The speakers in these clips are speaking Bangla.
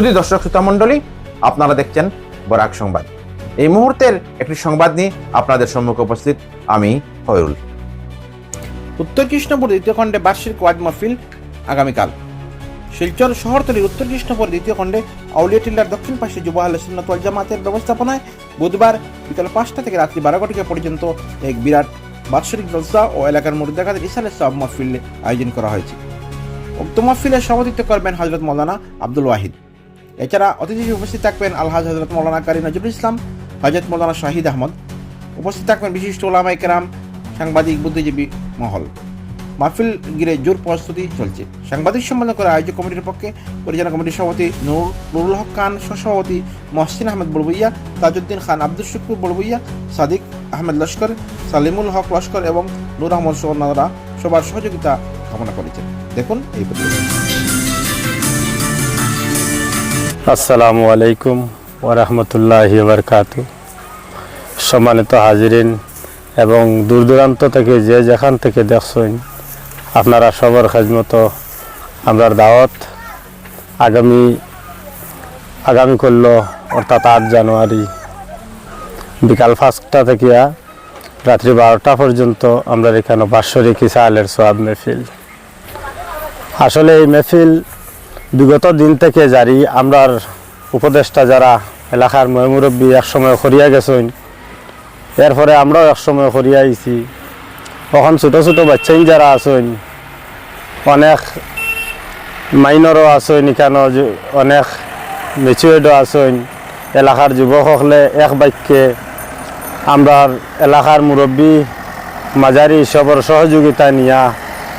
শুধু দর্শক শ্রোতা মণ্ডলী, আপনারা দেখছেন বরাক সংবাদ। এই মুহূর্তের একটি সংবাদ নিয়ে আপনাদের সম্মুখে উপস্থিত আমি হয়রুল উত্তর কৃষ্ণপুর দ্বিতীয় খণ্ডে বার্ষিক ওয়াজ মাহফিল আগামীকাল। শিলচর শহরতলির উত্তর কৃষ্ণপুর দ্বিতীয় খণ্ডে আউলিয়া টিল্লার দক্ষিণ পাশে যুব আহলে সুন্নাত ওয়াল জামাতের ব্যবস্থাপনায় বুধবার বিকাল পাঁচটা থেকে রাত্রি বারো ঘটিকা পর্যন্ত এক বিরাট বাৎসরিক জলসা ও এলাকার মুরিদাকাদের ইসালে সব মাহফিল আয়োজন করা হয়েছে। উক্ত মাহফিলে সভাপতিত্ব করবেন হজরত মৌলানা আব্দুল ওয়াহিদ। এছাড়া অতিথি উপস্থিত থাকবেন আলহাজ হজরত মৌলানা কারি নজরুল ইসলাম হজরত মৌলানা শাহিদ আহমদ। উপস্থিত থাকবেন বিশিষ্ট ওলামাই কেরাম, সাংবাদিক, বুদ্ধিজীবী মহল। মাহফিল গিরে জোর প্রস্তুতি চলছে। সাংবাদিক সম্মেলন করে আয়োজক কমিটির পক্ষে পরিচালনা কমিটির সভাপতি নুর, নুরুল হক খান, সহসভাপতি মহসিন আহমেদ বড়বইয়া তাজউদ্দিন খান আব্দুল শুকুর বড়বইয়া সাদিক আহমেদ লস্কর, সালিমুল হক লস্কর এবং নূর আহমদ সোহনারা সবার সহযোগিতা কামনা করেছেন। দেখুন এই প্রতিবেদন আসসালামু আলাইকুম ওরহমতুল্লাহ বরকাত সম্মানিত হাজিরিন এবং দূর দূরান্ত থেকে যে যেখান থেকে দেখছেন, আপনারা সবার খাজমত আমরা দাওয়াত আগামী আগামী করল অর্থাৎ আট জানুয়ারি বিকাল পাঁচটা থেকে রাত্রি বারোটা পর্যন্ত আমরা এখানে বাৎসরিক ইসাহালের সোয়াব মেহফিল। আসলে এই মেহফিল বিগত দিন থেকে জারি আমরার উপদেষ্টা যারা এলাকার ময়মুরব্বী একসময় করিয়া গেছেন, এরপরে আমরাও একসময় করিয়া আইছি। তখন ছোটো ছোটো বাচ্চাই যারা আছেন, অনেক মাইনরও আছেন এখানে অনেক মেচুয়েডও আছেন। এলাকার যুবকসকলে এক বাক্যে আমরার এলাকার মুরব্বী মাঝারি সবর সহযোগিতা নিয়া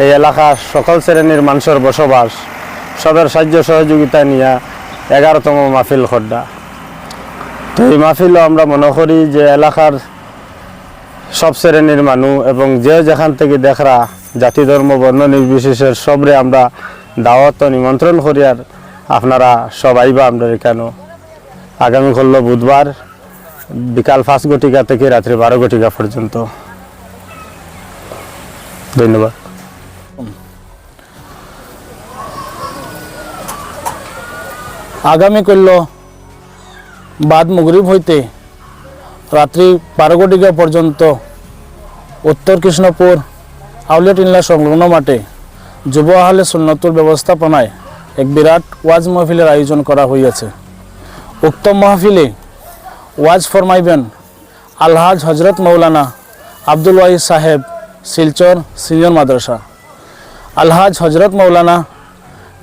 এই এলাকার সকল শ্রেণির মানুষের বসবাস সবের সাহায্য সহযোগিতা নিয়া এগারোতম মাহফিল খড্ডা তো এই মাহফিলও আমরা মনে করি যে এলাকার সব শ্রেণির মানুষ এবং যে যেখান থেকে দেখরা জাতি ধর্ম, বর্ণ নির্বিশেষের সবরে আমরা দাওয়াত নিমন্ত্রণ করি আর আপনারা সব আইবা আমরা এখানে। আগামী হল বুধবার, বিকাল পাঁচ ঘটিকা থেকে রাত্রি বারো ঘটিকা পর্যন্ত। ধন্যবাদ। আগামী বাদ মুগরিব হইতে রাত্রি বারো ঘটিকা পর্যন্ত উত্তর কৃষ্ণপুর, আউলিয়া টিনলা সংলগ্ন মাঠে যুব আহলে সুন্নতুর ব্যবস্থাপনায় এক বিরাট ওয়াজ মাহফিলের আয়োজন করা হইয়াছে। উক্ত মাহফিলে ওয়াজ ফরমাইবেন আলহাজ হজরত মৌলানা আব্দুল ওয়াহিদ সাহেব, শিলচর সিনিয়র মাদ্রাসা। আলহাজ হজরত মৌলানা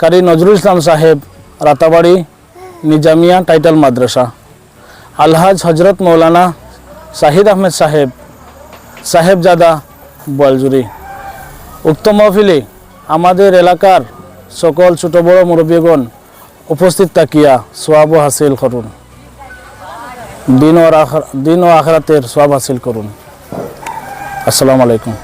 কারি নজরুল ইসলাম সাহেব রাতাবাড়ি, নিজামিয়া টাইটাল মাদ্রাসা। আলহাজ হজরত মৌলানা শাহিদ আহমেদ সাহেব, সাহেবজাদা বলজুরি উক্ত মহফিলে আমাদের এলাকার সকল ছোট বড় মুরব্বীগণ উপস্থিত থাকিয়া সোয়াব হাসিল করুন। দিন ও দিন ও আখরাতের সোয়াব হাসিল করুন। আসসালামু আলাইকুম।